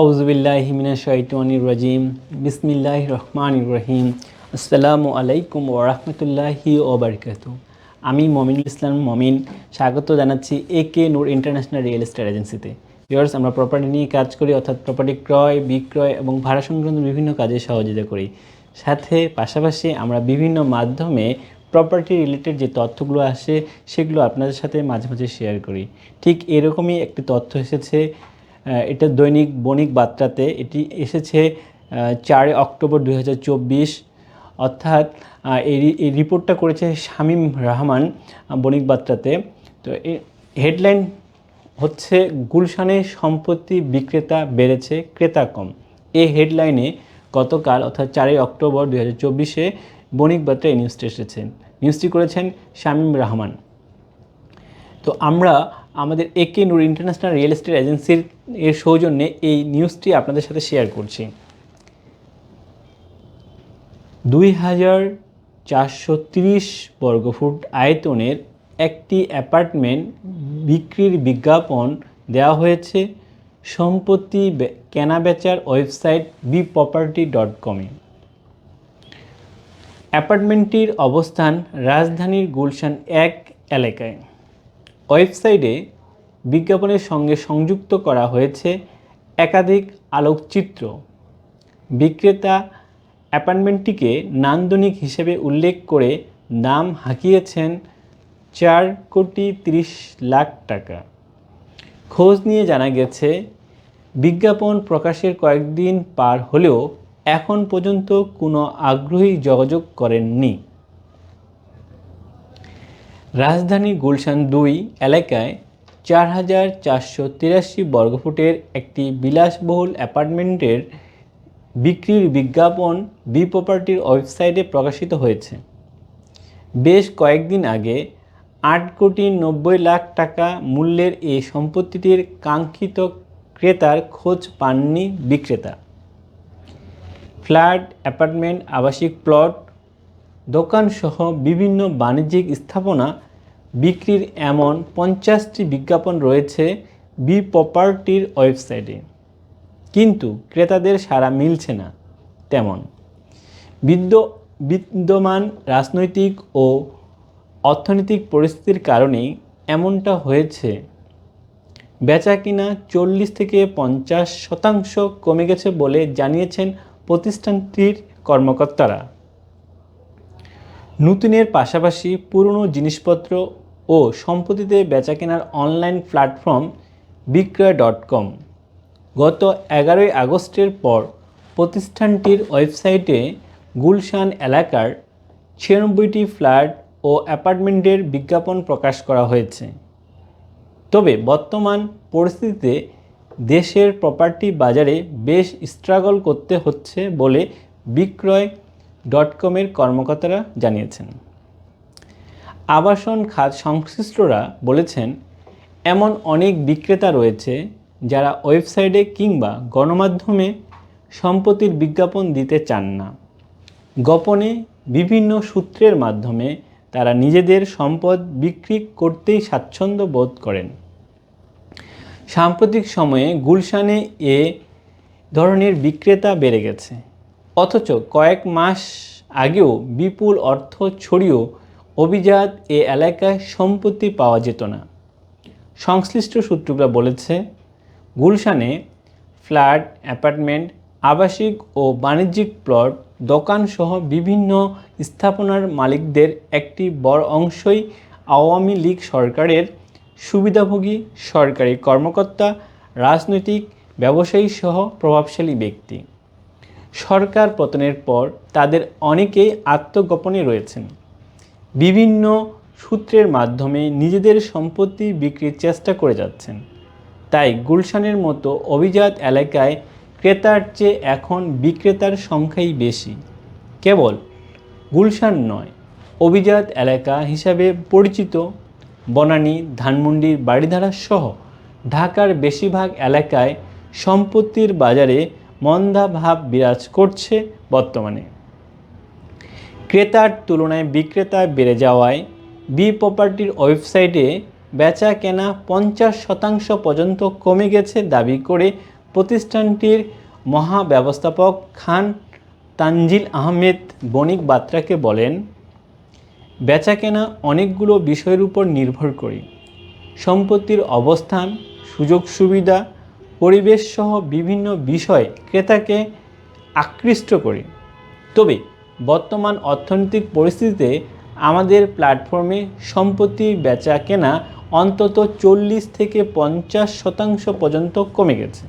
আউজবিল্লাহ মিনা শাইতানির রাজিম। বিসমিল্লাহ রহমান রহিম। আসসালামু আলাইকুম ওরহমতুল্লাহি ওবরকাতু আমি মমিনুল ইসলাম মমিন। স্বাগত জানাচ্ছি A K Noor international real estate এজেন্সিতে। ভিউয়ার্স, আমরা প্রপার্টি নিয়ে কাজ করি, অর্থাৎ প্রপার্টি ক্রয়, বিক্রয় এবং ভাড়া সংক্রান্ত বিভিন্ন কাজে সহযোগিতা করি। সাথে পাশাপাশি আমরা বিভিন্ন মাধ্যমে প্রপার্টি রিলেটেড যে তথ্যগুলো আসে, সেগুলো আপনাদের সাথে মাঝে মাঝে শেয়ার করি। ঠিক এরকমই একটি তথ্য এসেছে এটা দৈনিক বণিক বার্তাতে এটি এসেছে চারই অক্টোবর দু হাজার চব্বিশ। অর্থাৎ এই রিপোর্টটা করেছে শামীম রহমান বণিক বার্তাতে। তো হেডলাইন হচ্ছে, গুলশানে সম্পত্তি বিক্রেতা বেড়েছে ক্রেতা কম এই হেডলাইনে গতকাল, অর্থাৎ চারই অক্টোবর দুই হাজার চব্বিশে, বণিক বার্তা এই নিউজটি এসেছে। নিউজটি করেছেন শামীম রহমান। তো আমরা আমাদের একে নূর ইন্টারন্যাশনাল রিয়েল এস্টেট এজেন্সির এর সৌজন্যে এই নিউজটি আপনাদের সাথে শেয়ার করছি। দুই হাজার চারশো তিরিশ বর্গফুট আয়তনের একটি অ্যাপার্টমেন্ট বিক্রির বিজ্ঞাপন দেওয়া হয়েছে সম্পত্তি কেনাবেচার ওয়েবসাইট বি প্রপার্টি ডট কমে অ্যাপার্টমেন্টটির অবস্থান রাজধানীর গুলশান এক এলাকায়। ওয়েবসাইটে বিজ্ঞাপনের সঙ্গে সংযুক্ত করা হয়েছে একাধিক আলোকচিত্র। বিক্রেতা অ্যাপার্টমেন্টটিকে নান্দনিক হিসেবে উল্লেখ করে দাম হাঁকিয়েছেন চার কোটি তিরিশ লাখ টাকা। খোঁজ নিয়ে জানা গেছে, বিজ্ঞাপন প্রকাশের কয়েকদিন পার হলেও এখন পর্যন্ত কোনো আগ্রহী যোগাযোগ করেননি। রাজধানী গুলশান দুই এলাকায় চার হাজার চারশো তিরাশি বর্গফুটের একটি বিলাসবহুল অ্যাপার্টমেন্টের বিক্রির বিজ্ঞাপন বি প্রপার্টির ওয়েবসাইটে প্রকাশিত হয়েছে। বেশ কয়েকদিন আগে আট কোটি নব্বই লাখ টাকা মূল্যের এই সম্পত্তিটির কাঙ্ক্ষিত ক্রেতার খোঁজ পাননি বিক্রেতা। ফ্ল্যাট, অ্যাপার্টমেন্ট, আবাসিক প্লট, দোকানসহ বিভিন্ন বাণিজ্যিক স্থাপনা বিক্রির এমন পঞ্চাশটি বিজ্ঞাপন রয়েছে বি প্রপার্টির ওয়েবসাইটে। কিন্তু ক্রেতাদের সাড়া মিলছে না, তেমন। বিদ্য, বিদ্যমান রাজনৈতিক ও অর্থনৈতিক পরিস্থিতির কারণেই এমনটা হয়েছে। বেচা কিনা চল্লিশ থেকে পঞ্চাশ শতাংশ কমে গেছে বলে জানিয়েছেন প্রতিষ্ঠানটির কর্মকর্তারা। নতুনের পাশাপাশি পুরনো জিনিসপত্র ও সম্পত্তিতে বেচাকেনার online platform Bikroy dot com. গত এগারোই আগস্টের পর প্রতিষ্ঠানটির ওয়েবসাইটে গুলশান এলাকার ছিয়ানব্বইটি ফ্ল্যাট ও অ্যাপার্টমেন্টের বিজ্ঞাপন প্রকাশ করা হয়েছে। তবে বর্তমান পরিস্থিতিতে দেশের প্রপার্টি বাজারে বেশ স্ট্রাগল করতে হচ্ছে বলে বিক্রয় ডট কমের কর্মকর্তারা জানিয়েছেন। আবাসন খাত সংশ্লিষ্টরা বলেছেন, এমন অনেক বিক্রেতা রয়েছে যারা ওয়েবসাইটে কিংবা গণমাধ্যমে সম্পত্তির বিজ্ঞাপন দিতে চান না। গোপনে বিভিন্ন সূত্রের মাধ্যমে তারা নিজেদের সম্পদ বিক্রি করতেই স্বাচ্ছন্দ্য বোধ করেন। সাম্প্রতিক সময়ে গুলশানে এ ধরনের বিক্রেতা বেড়ে গেছে। অথচ কয়েক মাস আগেও বিপুল অর্থ ছড়িয়েও অভিজাত এ এলাকায় সম্পত্তি পাওয়া যেত না। সংশ্লিষ্ট সূত্ররা বলেছে, গুলশানে ফ্ল্যাট, অ্যাপার্টমেন্ট, আবাসিক ও বাণিজ্যিক প্লট, দোকানসহ বিভিন্ন স্থাপনার মালিকদের একটি বড় অংশই আওয়ামী লীগ সরকারের সুবিধাভোগী সরকারি কর্মকর্তা, রাজনৈতিক ব্যবসায়ী সহ প্রভাবশালী ব্যক্তি। সরকার পতনের পর তাদের অনেকেই আত্মগোপনে রয়েছেন। বিভিন্ন সূত্রের মাধ্যমে নিজেদের সম্পত্তি বিক্রির চেষ্টা করে যাচ্ছেন। তাই গুলশানের মতো অভিজাত এলাকায় ক্রেতার চেয়ে এখন বিক্রেতার সংখ্যাই বেশি। কেবল গুলশান নয়, অভিজাত এলাকা হিসাবে পরিচিত। বনানী ধানমন্ডির বাড়িধারা সহ ঢাকার বেশিরভাগ এলাকায় সম্পত্তির বাজারে মন্দা ভাব বিরাজ করছে বর্তমানে। ক্রেতার তুলনায় বিক্রেতা বেড়ে যাওয়ায় বি প্রপার্টির ওয়েবসাইটে বেচা কেনা পঞ্চাশ শতাংশ পর্যন্ত কমে গেছে দাবি করে প্রতিষ্ঠানটির মহাব্যবস্থাপক খান তানজিল আহমেদ বণিক বাত্রাকে বলেন, বেচাকেনা অনেকগুলো বিষয়ের উপর নির্ভর করি। সম্পত্তির অবস্থান, সুযোগ সুবিধা পরিবেশ সহ বিভিন্ন বিষয় ক্রেতাকে আকৃষ্ট করে। তবে বর্তমান অর্থনৈতিক পরিস্থিতিতে আমাদের প্ল্যাটফর্মে সম্পত্তি বেচা কেনা অন্তত চল্লিশ থেকে পঞ্চাশ শতাংশ পর্যন্ত কমে গেছে।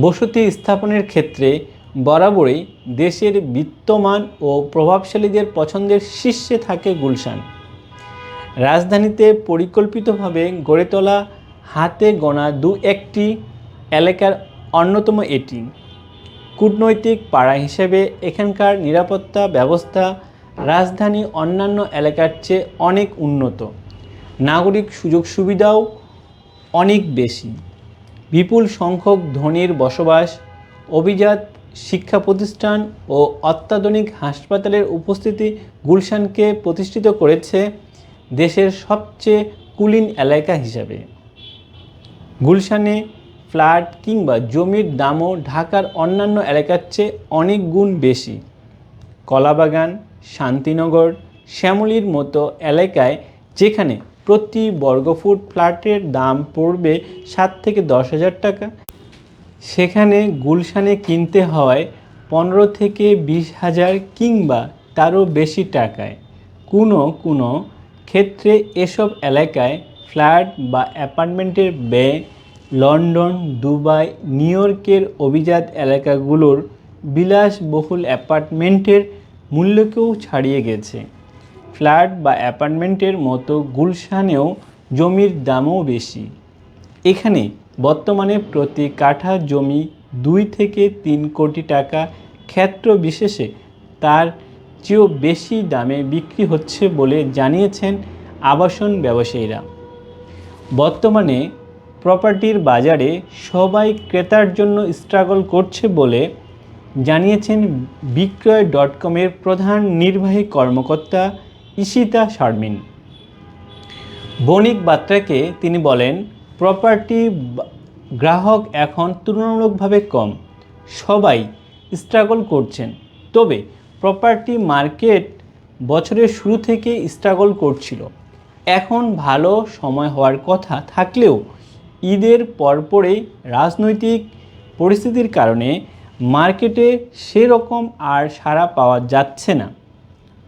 বসতি স্থাপনের ক্ষেত্রে বরাবরই দেশের বিত্তমান ও প্রভাবশালীদের পছন্দের শীর্ষে থাকে গুলশান। রাজধানীতে পরিকল্পিতভাবে গড়ে তোলা হাতে গোনা দু একটি এলাকার অন্যতম এটি। কূটনৈতিক পাড়া হিসেবে এখানকার নিরাপত্তা ব্যবস্থা রাজধানী অন্যান্য এলাকার চেয়ে অনেক উন্নত। নাগরিক সুযোগ সুবিধাও অনেক বেশি। বিপুল সংখ্যক ধনীর বসবাস, অভিজাত শিক্ষা প্রতিষ্ঠান ও অত্যাধুনিক হাসপাতালের উপস্থিতি গুলশানকে প্রতিষ্ঠিত করেছে দেশের সবচেয়ে কুলিন এলাকা হিসাবে। গুলশানে ফ্ল্যাট কিংবা জমির দামও ঢাকার অন্যান্য এলাকার চেয়ে অনেক গুণ বেশি। কলাবাগান, শান্তিনগর, শ্যামলির মতো এলাকায় যেখানে প্রতি বর্গফুট ফ্ল্যাটের দাম পড়বে সাত থেকে দশ হাজার টাকা, সেখানে গুলশানে কিনতে হয় পনেরো থেকে বিশ হাজার কিংবা তারও বেশি টাকায়। কোনো কোনো ক্ষেত্রে এসব এলাকায় ফ্ল্যাট বা অ্যাপার্টমেন্টের ব্যয় লন্ডন, দুবাই, নিউ ইয়র্কের অভিজাত এলাকাগুলোর বিলাসবহুল অ্যাপার্টমেন্টের মূল্যকেও ছাড়িয়ে গেছে। ফ্ল্যাট বা অ্যাপার্টমেন্টের মতো গুলশানেও জমির দামও বেশি। এখানে বর্তমানে প্রতি কাঠা জমি দুই থেকে তিন কোটি টাকা ক্ষেত্র বিশেষে তার চেয়েও বেশি দামে বিক্রি হচ্ছে বলে জানিয়েছেন আবাসন ব্যবসায়ীরা। বর্তমানে প্রপার্টির বাজারে সবাই ক্রেতার জন্য স্ট্রাগল করছে বলে জানিয়েছেন বিক্রয় ডট কমের প্রধান নির্বাহী কর্মকর্তা ইশিতা শারমিন। বণিক বাত্রাকে তিনি বলেন প্রপার্টি গ্রাহক এখন তুলনামূলকভাবে কম। সবাই স্ট্রাগল করছেন। তবে প্রপার্টি মার্কেট বছরের শুরু থেকে স্ট্রাগল করছিল। এখন ভালো সময় হওয়ার কথা থাকলেও ঈদের পরপরেই রাজনৈতিক পরিস্থিতির কারণে মার্কেটে সেরকম আর সাড়া পাওয়া যাচ্ছে না।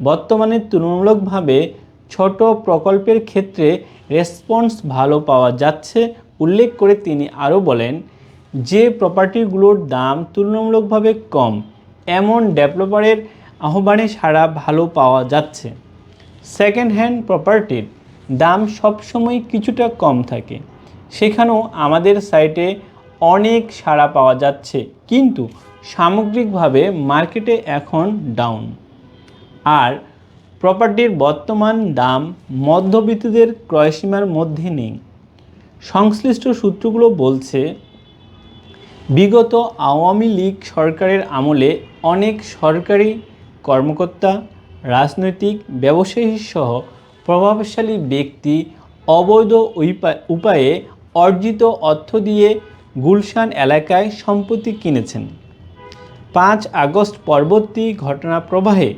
বর্তমানে তুলনামূলকভাবে ছোট প্রকল্পের ক্ষেত্রে রেসপন্স ভালো পাওয়া যাচ্ছে, উল্লেখ করে তিনি আরও বলেন, যে প্রপার্টিগুলোর দাম তুলনামূলকভাবে কম, এমন ডেভেলপারের আহ্বানে সাড়া ভালো পাওয়া যাচ্ছে। সেকেন্ড হ্যান্ড প্রপার্টির দাম সবসময় কিছুটা কম থাকে। সেখানেও আমাদের সাইটে অনেক সাড়া পাওয়া যাচ্ছে। কিন্তু সামগ্রিকভাবে মার্কেটে এখন ডাউন আর প্রপার্টির বর্তমান দাম মধ্যবিত্তদের ক্রয়সীমার মধ্যে নেই। সংশ্লিষ্ট সূত্রগুলো বলছে, বিগত আওয়ামী লীগ সরকারের আমলে অনেক সরকারি কর্মকর্তা, রাজনৈতিক ব্যবসায়ী সহ প্রভাবশালী ব্যক্তি অবৈধ উপায়ে অর্জিত অর্থ দিয়ে গুলশান এলাকায় সম্পত্তি কিনেছেন। পাঁচ আগস্ট পরবর্তী ঘটনা প্রবাহে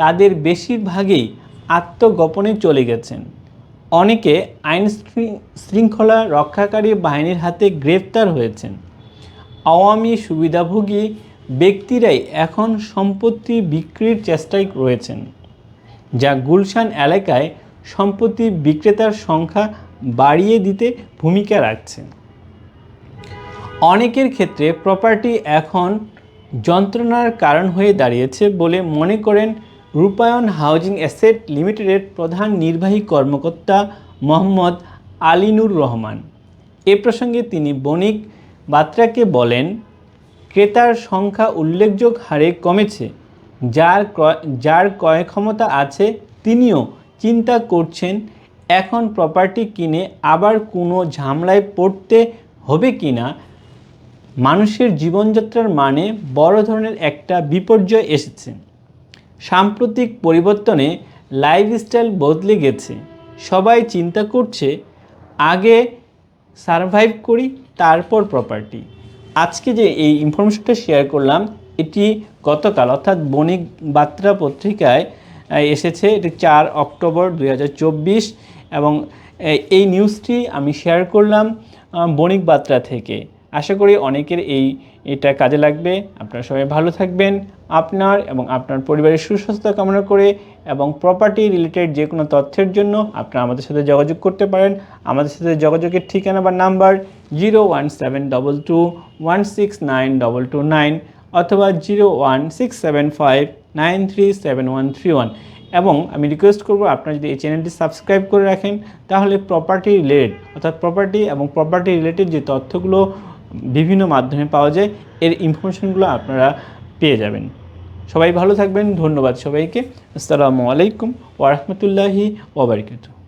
তাদের বেশিরভাগই আত্মগোপনে চলে গেছেন। অনেকে আইন শৃঙ্খলা রক্ষাকারী বাহিনীর হাতে গ্রেফতার হয়েছেন। আওয়ামী সুবিধাভোগী ব্যক্তিরাই এখন সম্পত্তি বিক্রির চেষ্টায় রয়েছেন, যা গুলশান এলাকায় সম্পত্তি বিক্রেতার সংখ্যা বাড়িয়ে দিতে ভূমিকা রাখছে অনেকের ক্ষেত্রে প্রপার্টি এখন যন্ত্রণার কারণ হয়ে দাঁড়িয়েছে বলে মনে করেন রূপায়ণ হাউজিং অ্যাসেট লিমিটেডের প্রধান নির্বাহী কর্মকর্তা মোহাম্মদ আলিনুর রহমান। এ প্রসঙ্গে তিনি বণিক বাত্রাকে বলেন, ক্রেতার সংখ্যা উল্লেখযোগ্য হারে কমেছে। যার যার ক্রয় ক্ষমতা আছে, তিনিও চিন্তা করছেন এখন প্রপার্টি কিনে আবার কোনো ঝামলায় পড়তে হবে কি না মানুষের জীবনযাত্রার মানে বড় ধরনের একটা বিপর্যয় এসেছে। সাম্প্রতিক পরিবর্তনে লাইফস্টাইল বদলে গেছে। সবাই চিন্তা করছে, আগে সারভাইভ করি, তারপর প্রপার্টি আজকে যে এই ইনফরমেশনটা শেয়ার করলাম, এটি গতকাল, অর্থাৎ বণিক বার্তা পত্রিকায় এসেছে, এটি চার অক্টোবর দু হাজার চব্বিশ। এবং এই নিউজটি আমি শেয়ার করলাম বণিক বার্তা থেকে। আশা করি অনেকের এই, এটা কাজে লাগবে। আপনারা সবাই ভালো থাকবেন। আপনার এবং আপনার পরিবারের সুস্বাস্থ্য কামনা করে এবং প্রপার্টি রিলেটেড যে কোনো তথ্যের জন্য আপনারা আমাদের সাথে যোগাযোগ করতে পারেন। আমাদের সাথে যোগাযোগের ঠিকানা বা number zero one seven double two one six nine double two nine অথবা zero one six seven five nine three seven one three one এবং আমি রিকোয়েস্ট করব আপনারা যদি এই চ্যানেলটি সাবস্ক্রাইব করে রাখেন, তাহলে প্রপার্টি রিলেটেড অর্থাৎ প্রপার্টি এবং প্রপার্টি রিলেটেড যে তথ্যগুলো বিভিন্ন মাধ্যমে পাওয়া যায়, এর ইনফরমেশনগুলো আপনারা পেয়ে যাবেন। সবাই ভালো থাকবেন, ধন্যবাদ সবাইকে। আসসালামু আলাইকুম ওরহমতুল্লাহি ওবরকাতু